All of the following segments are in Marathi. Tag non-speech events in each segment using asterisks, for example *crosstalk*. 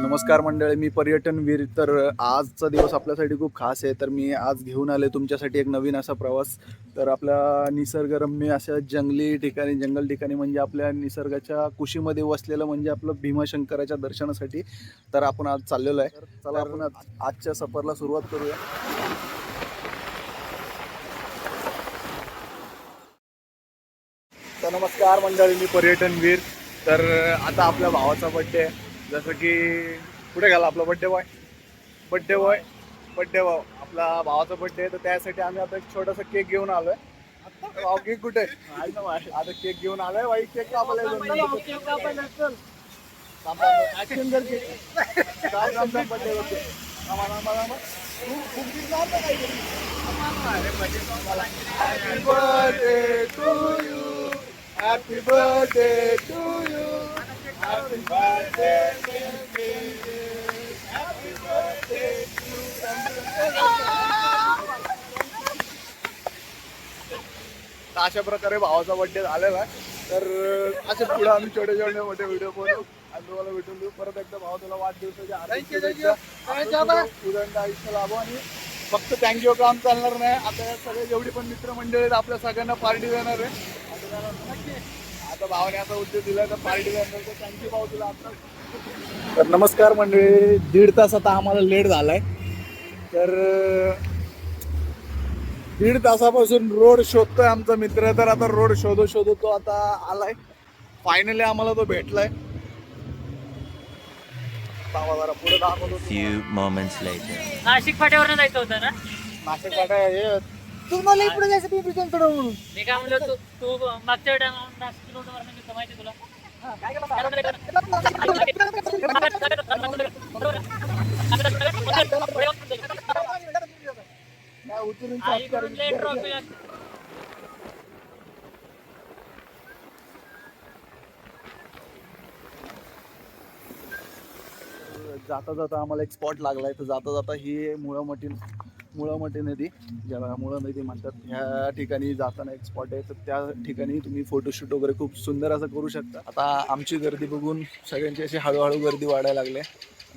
नमस्कार मंडळी मी पर्यटन वीर. तर आजचा दिवस आपल्यासाठी खूप खास आहे. तर मी आज घेऊन आले तुमच्यासाठी एक नवीन असा प्रवास. तर आपल्या निसर्गरम्य अशा जंगली ठिकाणी जंगल ठिकाणी म्हणजे आपल्या निसर्गाच्या कुशीमध्ये वसलेलं म्हणजे आपलं भीमाशंकराच्या दर्शनासाठी तर आपण आज चाललेलो आहे. चला आपण आजच्या सफरला सुरुवात करूया. तर नमस्कार मंडळी मी पर्यटनवीर तर आता आपल्या भावाचा बड्डे आहे. जसं की कुठे गेला आपला birthday boy birthday boy birthday भाऊ. आपला भावाचा बड्डे आहे तर त्यासाठी आम्ही आता एक छोटासा केक घेऊन आलोय. भाऊ केक कुठे? आहे? आता केक घेऊन आलोय बाई केक कापायला happy birthday to you happy birthday to अशा प्रकारे भावाचा बर्थडे झालेला आहे. तर असे पुढे आम्ही छोटे छोटे मोठे व्हिडिओ बनवू. आणि तुम्हाला भेटून देऊ. परत एकदा भावा तुला वाढदिवसाच्या आयुष्य लाभो आणि फक्त थँक्यू काम चालणार नाही. आता सगळे जेवढी पण मित्रमंडळी आहेत आपल्या सगळ्यांना पार्टी देणार आहे. आता भावाने असा उद्योग दिला तर पार्टी थँक्यू भाऊ तुला आता तर नमस्कार मंडळी दीड तास आता आम्हाला लेट झालाय. तर दीड तासापासून रोड शोधतोय आमचा मित्र तर आता रोड शोधू शोधू तो आता आलाय. फायनली आम्हाला तो भेटलाय. थांबा जरा पुढे दाखवतो Few moments later. नाशिक फाट्यावर जायचं होतं ना? नाशिक काटा हे तू मला इकडे जायचं पिंपरी चिंचवड म्हणून मी काय म्हणलं तू तू मागच्या वेळेला नाशिक माहिती तुला काय उतरून हा. जाता जाता आम्हाला एक स्पॉट लागलाय तर जाता जाता ही मुळामटी मुळामटे नदी ज्याला मुळा नदी म्हणतात ह्या ठिकाणी जाताना एक स्पॉट आहे. तर त्या ठिकाणी तुम्ही फोटोशूट वगैरे खूप सुंदर असं करू शकता. आता आमची गर्दी बघून सगळ्यांची अशी हळूहळू गर्दी वाढायला लागले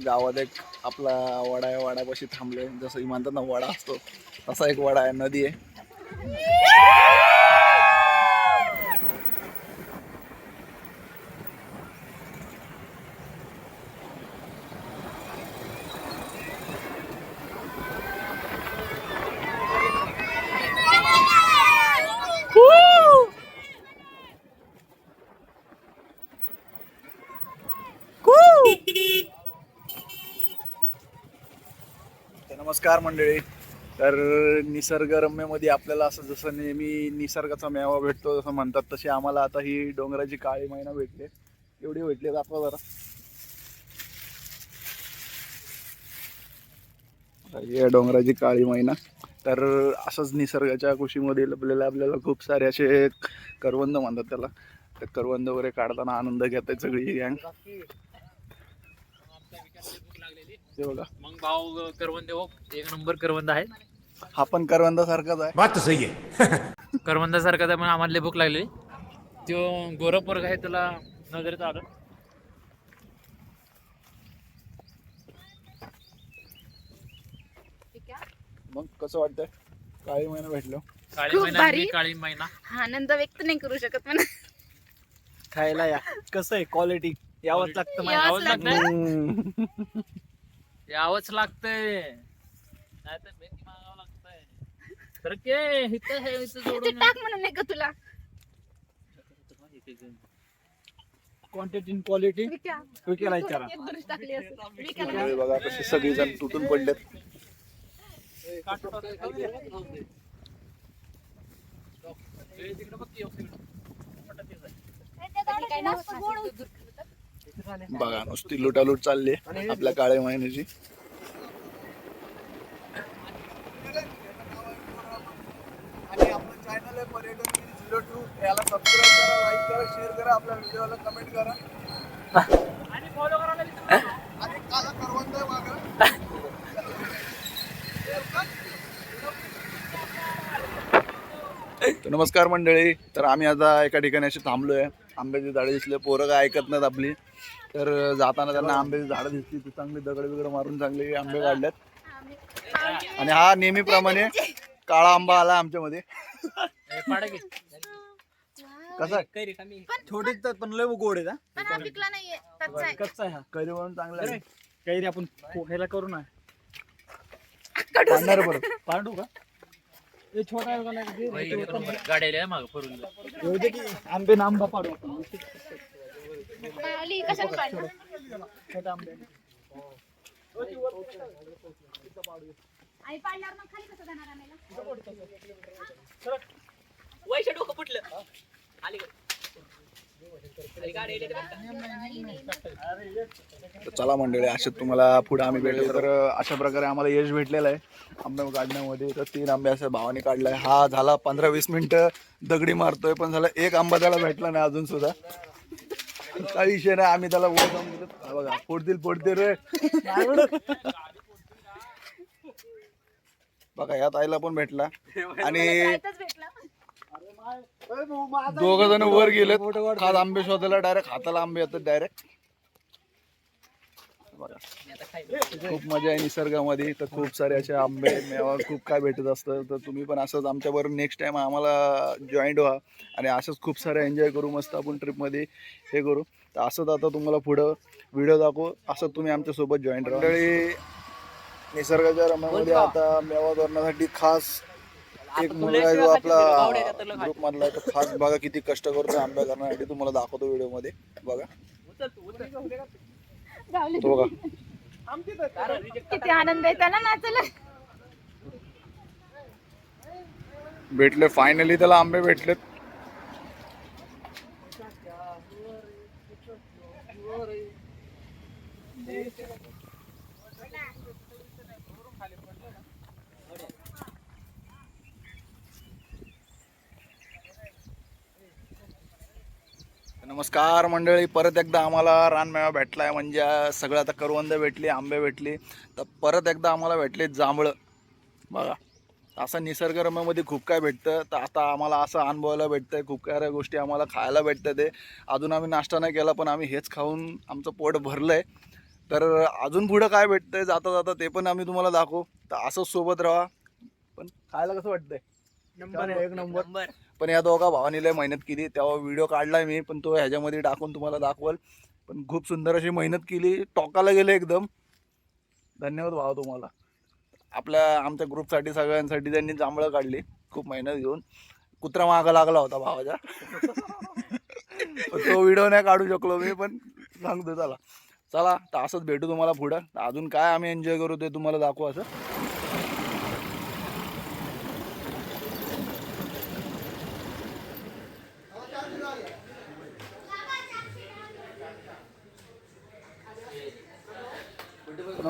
गावात एक आपला वडा आहे वडापाशी थांबले जसं म्हणतात ना वडा असतो. तसा एक वडा आहे नदी आहे. नमस्कार मंडळी. तर निसर्गरम्यमध्ये आपल्याला असं जसं नेहमी निसर्गाचा मेवा भेटतो जसं म्हणतात तसे आम्हाला आता ही डोंगराची काळी मैना भेटले. एवढी भेटली दाखवा जरा. या डोंगराची काळी मैना. तर असंच निसर्गाच्या कुशीमध्ये लपलेले आपल्याला खूप सारे असे करवंद म्हणतात त्याला. तर करवंद वगैरे काढताना आनंद घेतात सगळी गँग ते बघा. मग भाऊ करवंद हो एक नंबर करवंद आहे हा पण करवंदासारखाच आहे. बात सही है *laughs* करवंदासारखा तर पण आम्हाला लय भूक लागली तो गोरखपूर आहे तुला नजरेत आलं. मग कसं वाटतंय? काळी महिना भेटलो. काळी खूप महिना भारी. मी काळी महिना हा आनंद व्यक्त नाही करू शकत म्हणा. खायला या. कसं आहे? क्वालिटी यावंच लागतं मला. यावंच लागतंय यावंच लागतंय नाही तर भेटी मागावं लागतंय तर के इथं हे इथं ते जोडून टाक म्हणून नाही का तुला क्वांटिटी क्वालिटी विक्या. तुला विचारा. एक दुरुस्त टाकली असेल. विक्याला मंडळी बघा कसे सगळेजण तुटून पडलेत तिकडे बघ की, तिकडं. आणि काय नसतं. बघा नुसती लुटालूट चालली आहे आपल्या काळ्या महिन्याची आणि आपलं चॅनल आहे पर्यटन झिरो टू याला सबस्क्राईब करा लाईक करा शेअर करा आपल्या व्हिडिओला कमेंट करा आणि follow करायला विसरू नका. आणि काला करवंद आहे मागं. तर नमस्कार मंडळी तर आम्ही आता एका ठिकाणी अशी थांबलोय आंब्याची झाडं दिसले पोरं काय ऐकत नाहीत आपली. तर जाताना त्यांना आंब्याची झाडं दिसली ती चांगली दगड बिगड मारून चांगले आंबे काढल्यात आणि हा नेहमीप्रमाणे काळा आंबा आला आमच्यामध्ये. ए, पाडा की. कसा छोटे तर पण लय गोड आहे हा कच्चा आहे. कच्चा आहे हा. कैरी म्हणून चांगला आहे. काही आपण पोहायला करू ना. पाडणार पाडू का? हे छोटा आहे का नाही? आली माग येऊ दे की आंबे ना आंबा पाडू आपण. माऊली कशाने पाडलं छोटा आंबे आई पाडल्यावर मग खाली कसं जाणार आणायला? तर चला मंडळी अशात तुम्हाला पुढे आम्ही भेटले. तर अशा प्रकारे आम्हाला यश भेटलेलं आहे आंबे काढण्यामध्ये. तर तीन आंबे असं भावाने काढलाय. हा झाला पंधरा वीस मिनटं दगडी मारतोय पण झाला एक आंबा त्याला भेटला नाही अजून सुद्धा. काही विषय नाही आम्ही त्याला वर जाऊन दिलं बघा फोडतील फोडतील रे. बघा या ताईला पण भेटला. आणि दोघ जण वर गेलेत. खात आंबे शोधायला डायरेक्ट हाताला आंबे येतात डायरेक्ट खूप मजा आहे निसर्गामध्ये. तर खूप सारे असे आंबे मेवा खूप काय भेटत असतं. तर तुम्ही पण असंच आमच्याबरोबर नेक्स्ट टाइम आम्हाला जॉईंट व्हा आणि असंच खूप सारे एन्जॉय करू मस्त आपण ट्रिपमध्ये हे करू. तर असंच आता तुम्हाला पुढं व्हिडिओ दाखवू. असं तुम्ही आमच्यासोबत जॉईंट राहा. मंडळी निसर्गाच्या रम्यामध्ये आता मेवा धरण्यासाठी खास एक मुलगा आहे जो आपला ग्रुप मधला आहे तो खास बघा किती कष्ट करतो आंबा करण्यासाठी तुम्हाला दाखवतो व्हिडिओमध्ये बघा तो बघा. किती आनंद आहे त्याला नाचायला भेटले फायनली त्याला आंबे भेटलेत. नमस्कार मंडळी परत एकदा आम्हाला रानमेवा भेटलाय म्हणजे सगळं आता करवंद भेटली आंबे भेटली तर परत एकदा आम्हाला भेटले जांभळं. बघा असं निसर्गरम्यामध्ये खूप काय भेटतं तर आता आम्हाला असं अनुभवायला भेटतंय खूप साऱ्या गोष्टी आम्हाला खायला भेटतं ते. अजून आम्ही नाश्ता नाही केला पण आम्ही हेच खाऊन आमचं पोट भरलं आहे तर अजून पुढं काय भेटतंय जाता जाता ते पण आम्ही तुम्हाला दाखवू. तर असंच सोबत राहा. पण खायला कसं वाटतंय? नंबर एक नंबर. पण या दोघा भावानी लय मेहनत केली. तेव्हा व्हिडिओ काढलाय मी पण तो ह्याच्यामध्ये टाकून तुम्हाला दाखवल. पण खूप सुंदर अशी मेहनत केली. टॉकाला गेले एकदम. धन्यवाद भावा तुम्हाला. आपल्या आमच्या ग्रुपसाठी सगळ्यांसाठी त्यांनी जांभळं काढली. खूप मेहनत घेऊन. कुत्रा मागा लागला होता भावाच्या. तो व्हिडिओ नाही काढू शकलो मी पण सांगतो चला. चला तर असंच भेटू तुम्हाला पुढं. अजून काय आम्ही एन्जॉय करू ते तुम्हाला दाखवू असं.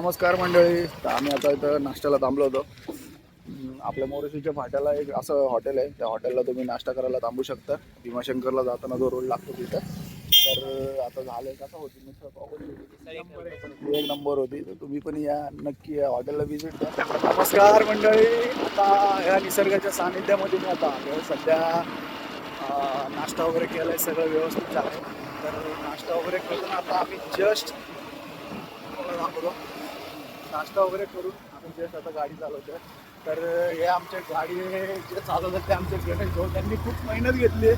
नमस्कार मंडळी. तर आम्ही आता इथं नाश्त्याला थांबलो होतो. आपल्या मोरशीच्या फाट्याला एक असं हॉटेल आहे. त्या हॉटेलला तुम्ही नाश्ता करायला थांबू शकता. भीमाशंकरला जाताना जो रोड लागतो तिथं. तर आता झालंय कसं होती मिसळ. एक नंबर होती. तर तुम्ही पण या. नक्की या हॉटेलला व्हिजिट द्या नमस्कार मंडळी. आता या निसर्गाच्या सानिध्यामध्ये मी आता आलो सध्या नाश्ता वगैरे केलाय. सगळं व्यवस्थित चालू तर नाश्ता वगैरे करून आता आम्ही जस्ट दाखवतो नाश्ता वगैरे करून आम्ही जस्ट आता गाडी चालवतोय. तर हे आमचे गाडी जे चालवतात ते आमचे गणेश भाऊ त्यांनी खूप मेहनत घेतली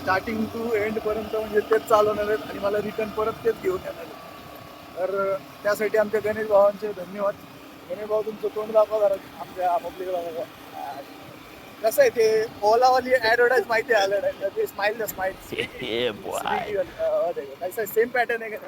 स्टार्टिंग टू एंड पर्यंत म्हणजे तेच चालवणार आहेत आणि मला रिटर्न परत तेच घेऊन येणार आहेत. तर त्यासाठी आमच्या गणेश भावांचे धन्यवाद. गणेश भाऊ तुमचं तोंड दाखवा जरा. आमच्या पब्लिकला बघा. कसं आहे ते ओलावाली ऍडव्हर्टाईज माहिती आलं ते स्माइल द स्माइल कैसा सेम पॅटर्न आहे का?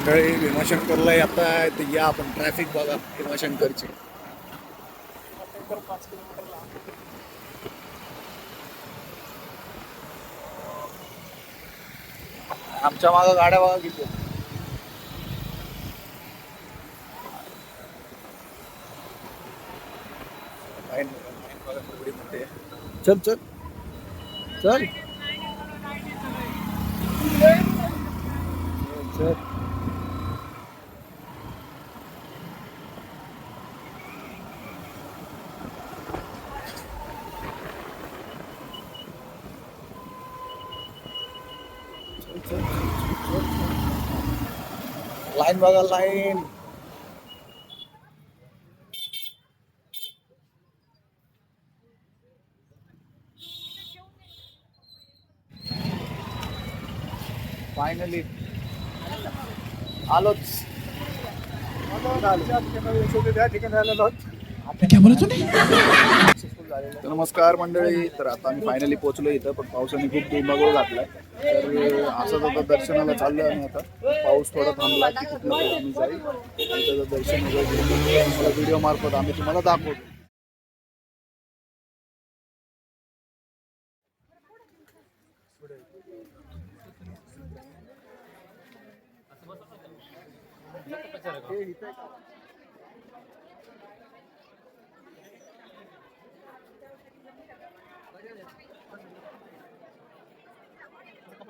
मंडळी भीमाशंकरला आता आहे या आपण ट्रॅफिक बघा भीमाशंकरची आमच्या मागं गाड्या बघा किती चल. चल. चल चल. लाईन बघा लाईन फायनली आलोच त्या ठिकाणी आलेलो तर नमस्कार मंडळी. तर आता आम्ही फायनली पोहोचलो इथं पण पावसाने खूप दुमगोळ घातला तर असंच आता दर्शनाला चाललो आम्ही आता पाऊस थोडा थांबला की कुठलं आम्ही जाईल. त्याचं दर्शन वगैरे तुम्हाला व्हिडिओ मार्फत आम्ही तुम्हाला दाखवतो.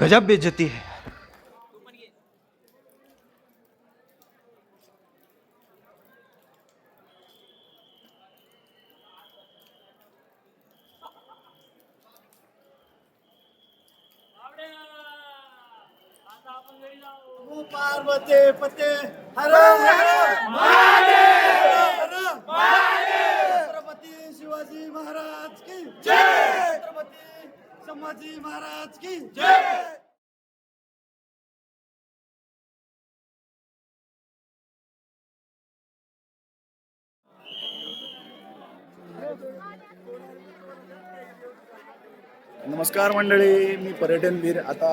गजब बेइज्जती है। पार्वती पते संभाजी महाराज की जय! नमस्कार मंडळी मी पर्यटनवीर आता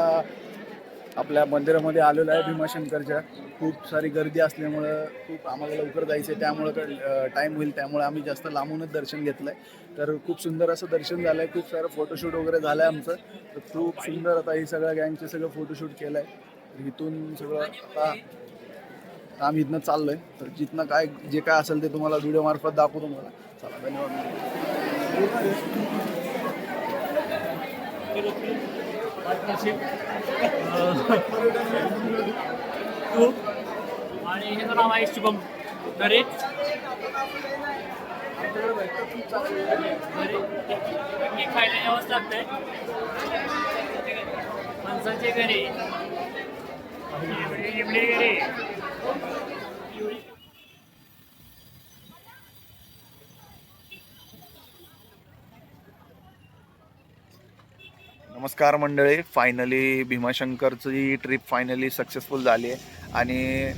आपल्या मंदिरामध्ये आलेलो आहे भीमाशंकरच्या. खूप सारी गर्दी असल्यामुळं खूप आम्हाला लवकर जायचं आहे त्यामुळं टाईम होईल. त्यामुळे आम्ही जास्त लांबूनच दर्शन घेतलं आहे तर खूप सुंदर असं दर्शन झालं आहे खूप सारं फोटोशूट वगैरे झालं आहे आमचं. तर खूप सुंदर आता हे सगळ्या गँगचे सगळं फोटोशूट केलं आहे इथून सगळं आता आम्ही इथनं चाललो आहे तर जिथनं काय जे काय असेल ते तुम्हाला व्हिडिओ मार्फत दाखवतो मला चला धन्यवाद. पार्टनरशिप टू uh, *laughs* आणि ह्याचं नाव आहे शुभम दरे. घरी खायला यावंच लागतंय. माणसाचे घरे. इमली घरे. नमस्कार मंडळी. फायनली भीमाशंकरची ट्रिप फायनली सक्सेसफुल झाली आहे. आणि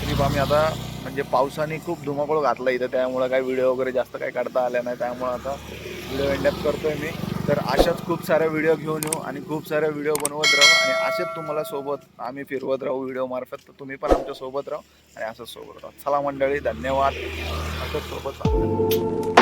ट्रिप आम्ही आता म्हणजे पावसाने खूप धुमाकूळ घातला इथं. त्यामुळं काही व्हिडिओ वगैरे जास्त काही काढता आल्या नाही. त्यामुळं आता व्हिडिओ एंडअप करतोय मी. तर अशाच खूप साऱ्या व्हिडिओ घेऊन येऊ आणि खूप साऱ्या व्हिडिओ बनवत राहू. आणि असेच तुम्हाला सोबत आम्ही फिरवत राहू व्हिडिओ मार्फत. तर तुम्ही पण आमच्यासोबत राहू आणि असंच सोबत राहू. चला मंडळी धन्यवाद. असंच सोबत राहू.